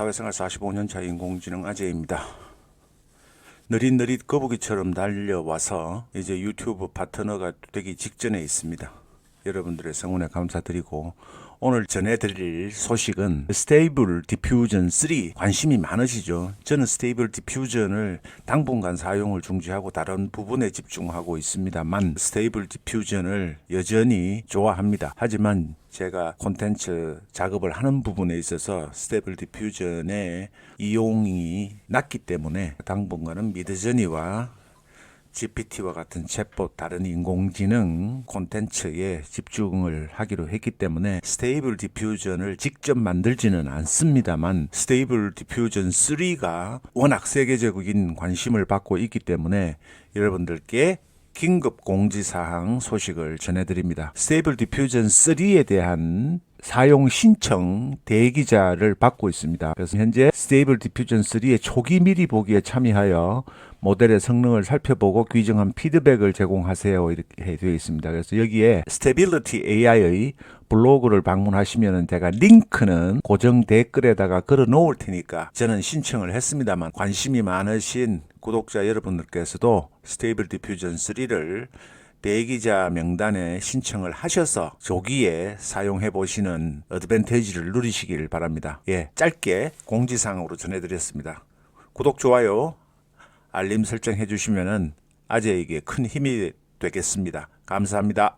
사회생활 45년 차 인공지능 아재입니다. 느릿느릿 거북이처럼 달려와서 이제 유튜브 파트너가 되기 직전에 있습니다. 여러분들의 성원에 감사드리고 오늘 전해드릴 소식은 스테이블 디퓨전 3 관심이 많으시죠? 저는 스테이블 디퓨전을 당분간 사용을 중지하고 다른 부분에 집중하고 있습니다만 스테이블 디퓨전을 여전히 좋아합니다. 하지만 제가 콘텐츠 작업을 하는 부분에 있어서 스테이블 디퓨전의 이용이 낮기 때문에 당분간은 미드저니와 GPT와 같은 챗봇 다른 인공지능 콘텐츠에 집중을 하기로 했기 때문에 스테이블 디퓨전을 직접 만들지는 않습니다만 스테이블 디퓨전 3가 워낙 세계적인 관심을 받고 있기 때문에 여러분들께 긴급 공지사항 소식을 전해드립니다. 스테이블 디퓨전 3에 대한 사용 신청 대기자를 받고 있습니다. 그래서 현재 스테이블 디퓨전 3의 초기 미리 보기에 참여하여 모델의 성능을 살펴보고 귀정한 피드백을 제공하세요 이렇게 되어 있습니다. 그래서 여기에 스테빌리티 AI의 블로그를 방문하시면 제가 링크는 고정 댓글에다가 걸어 놓을 테니까 저는 신청을 했습니다만 관심이 많으신 구독자 여러분들께서도 스테이블 디퓨전 3를 대기자 명단에 신청을 하셔서 조기에 사용해 보시는 어드밴테이지를 누리시길 바랍니다. 예, 짧게 공지사항으로 전해드렸습니다. 구독, 좋아요, 알림 설정해 주시면은 아재에게 큰 힘이 되겠습니다. 감사합니다.